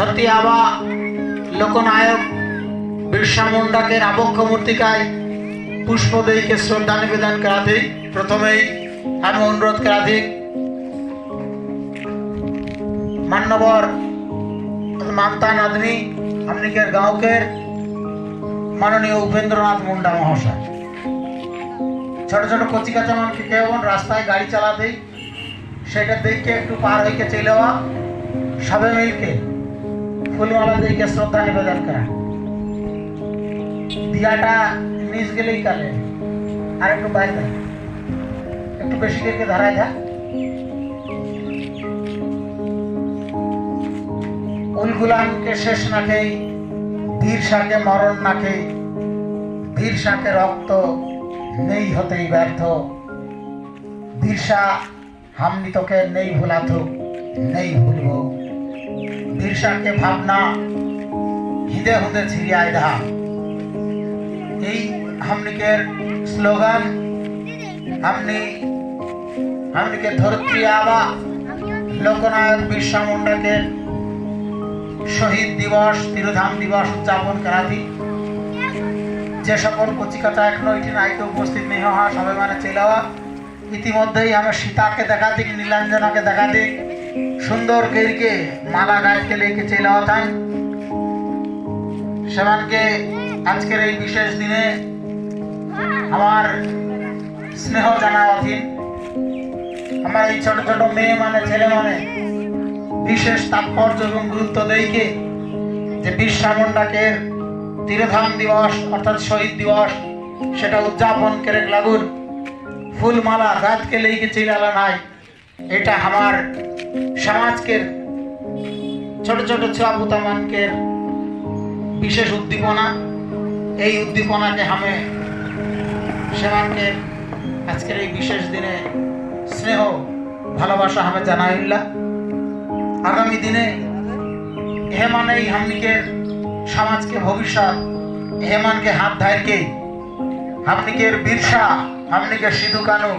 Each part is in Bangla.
ধরতি আবা, লোকনায়ক বিরসা মুন্ডাকে আবক্ষ মূর্তিকায় পুষ্প দেইকে শ্রদ্ধা নিবেদন করাতে প্রথমেই আমি অনুরোধ করাতে মান্যবর মানতান আদমি, আমনিকের গাঁওকের মাননীয় উপেন্দ্রনাথ মুন্ডা মহাশয়। ছোট ছোট কচি কাঁচা মানুষকে কেমন রাস্তায় গাড়ি চালাতেই সেটা দেখে একটু পার হইকে চলে যাওয়া, সবে মিলকে ফুলমালা দিকে শ্রদ্ধা নিবেদন করা দিয়াটা নিজ গেলেই কালে আর একটু বাইরে একটু বেশি করে ধরায় যা উলগুলামকে শেষ না খেয়ে বীর শাকে মরণ না খেয়ে বীর শাকে রক্ত নেই হতেই ব্যর্থ। বীরসা হামনি তোকে নেই ভুলাতো নেই ভুলব। বীরসাকে ভাবনা, হিদে হুদে ছিড়িয়ায় দা এই হামনিকের স্লোগান, হামনি, হামনিকে ধরত্রী আবা, লোকনায়ক বিরসা মুন্ডাকে শহীদ দিবস, তিরোধাম দিবস উদযাপন করাবি যে সকল কচিকাতা এখনও এটি নাইতে উপস্থিত নেই হওয়া সবাই মানে চলে যাওয়া ইতিমধ্যেই আমি সীতাকে দেখা দিক নীলাঞ্জনাকে দেখা দিক সুন্দর গেরকে মালা গায়কে লেকে চলে থান সেমানকে আজকের এই বিশেষ দিনে আমার স্নেহ জানা অধীন আমার এই ছোট ছোট মেয়ে মানে ছেলে মানে বিশেষ তাৎপর্য এবং গুরুত্ব দেইকে যে বিরসা মুন্ডাকে তিরোধাম দিবস অর্থাৎ শহীদ দিবস, সেটা উদযাপন করে লাগুন। ফুলমালা রাতকে লেগে চিলালা নাই, এটা আমার সমাজকে ছোট ছোট ছোয়া পুতামানকে বিশেষ উদ্দীপনা, এই উদ্দীপনাকে আমি সেমানকে আজকের এই বিশেষ দিনে স্নেহ, ভালোবাসা আমি জানাইল্লা। আগামী দিনে এ মানেই হামনিকের সমাজকে ভবিষ্যৎ হেমানকে হাত ধারকে হামনিকের বীরসা, হামনিকের সিধু কানু,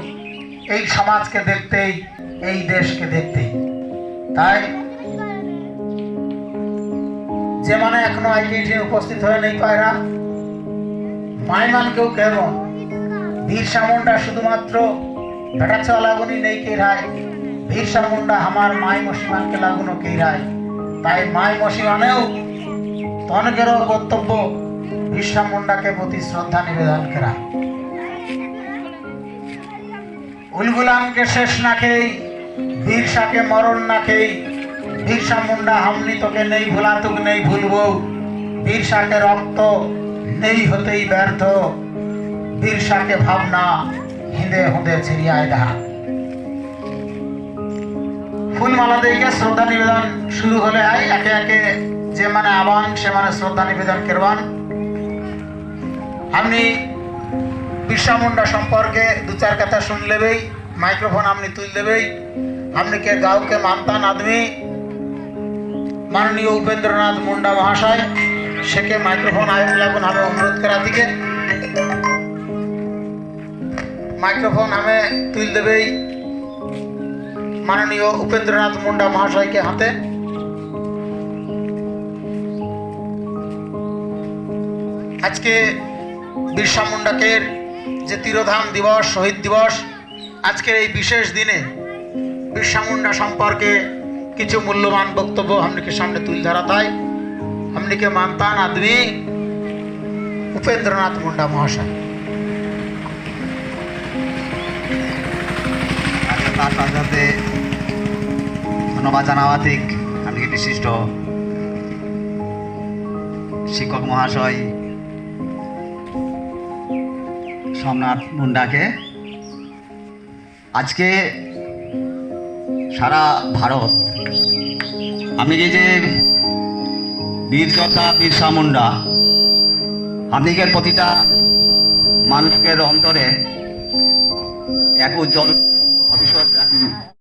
এই সমাজকে দেখতেই, এই দেশকে দেখতেই। তাই যে মানে এখনও আইটিটি উপস্থিত হয়ে নেই পায়রা, মাইমানকেও কেমন? বীরসা মুন্ডা শুধুমাত্র বেটাচ্ছা লাগুনি নেই কে রায়? বীরসা মুন্ডা আমার মাই মসিমানকে লাগুনো কে রায়? তাই মাই মসিমানেও তনকেরও কর্তব্য বিশ্বা মুন্ডাকে প্রতি শ্রদ্ধা নিবেদন করা। উলগুলামকে শেষ না বীরসাকে মরণ না খেয়ে বীরসা মুন্ডা হামনি তোকে নেই ভোলাতুক নেই ভুলব। বীরসাকে রক্ত নেই হতেই ব্যর্থ। বীরসাকে ভাবনা হিঁদে হুঁদে ছিড়িয়ায় দা ফুলমালা দিকে শ্রদ্ধা নিবেদন শুরু হলে আয়, একে একে যে মানে আবান সে মানে শ্রদ্ধা নিবেদন করবান। আপনি বিরসা মুন্ডা সম্পর্কে দু চার কথা শুন লেবেই মাইক্রোফোন আপনি তুল দেবেই আপনি কে গাঁওকে মানতান আদমি মাননীয় উপেন্দ্রনাথ মুন্ডা মহাশয় সেকে মাইক্রোফোন আয়োগ লাগুন আমি অনুরোধ করা দিকে মাইক্রোফোন আমি তুল দেবেই মাননীয় উপেন্দ্রনাথ মুন্ডা মহাশয়কে হাতে আজকে বিরসা মুন্ডাকের যে তিরোধাম দিবস শহীদ দিবস আজকের এই বিশেষ দিনে বিরসা মুন্ডা সম্পর্কে কিছু মূল্যবান বক্তব্য আমনিকে সামনে তুলে ধরা তাই আমনিকে মানতান আদমি উপেন্দ্রনাথ মুন্ডা মহাশয়। তার সাথে ধন্যবাদ জানাবাতিক আমি বিশিষ্ট শিক্ষক মহাশয় সোমনাথ মুন্ডাকে। আজকে সারা ভারত। আপনি যে যে বীর যোদ্ধা বীরসা মুন্ডা আপনাদের প্রতিটা মানুষের অন্তরে এক উজ্জ্বল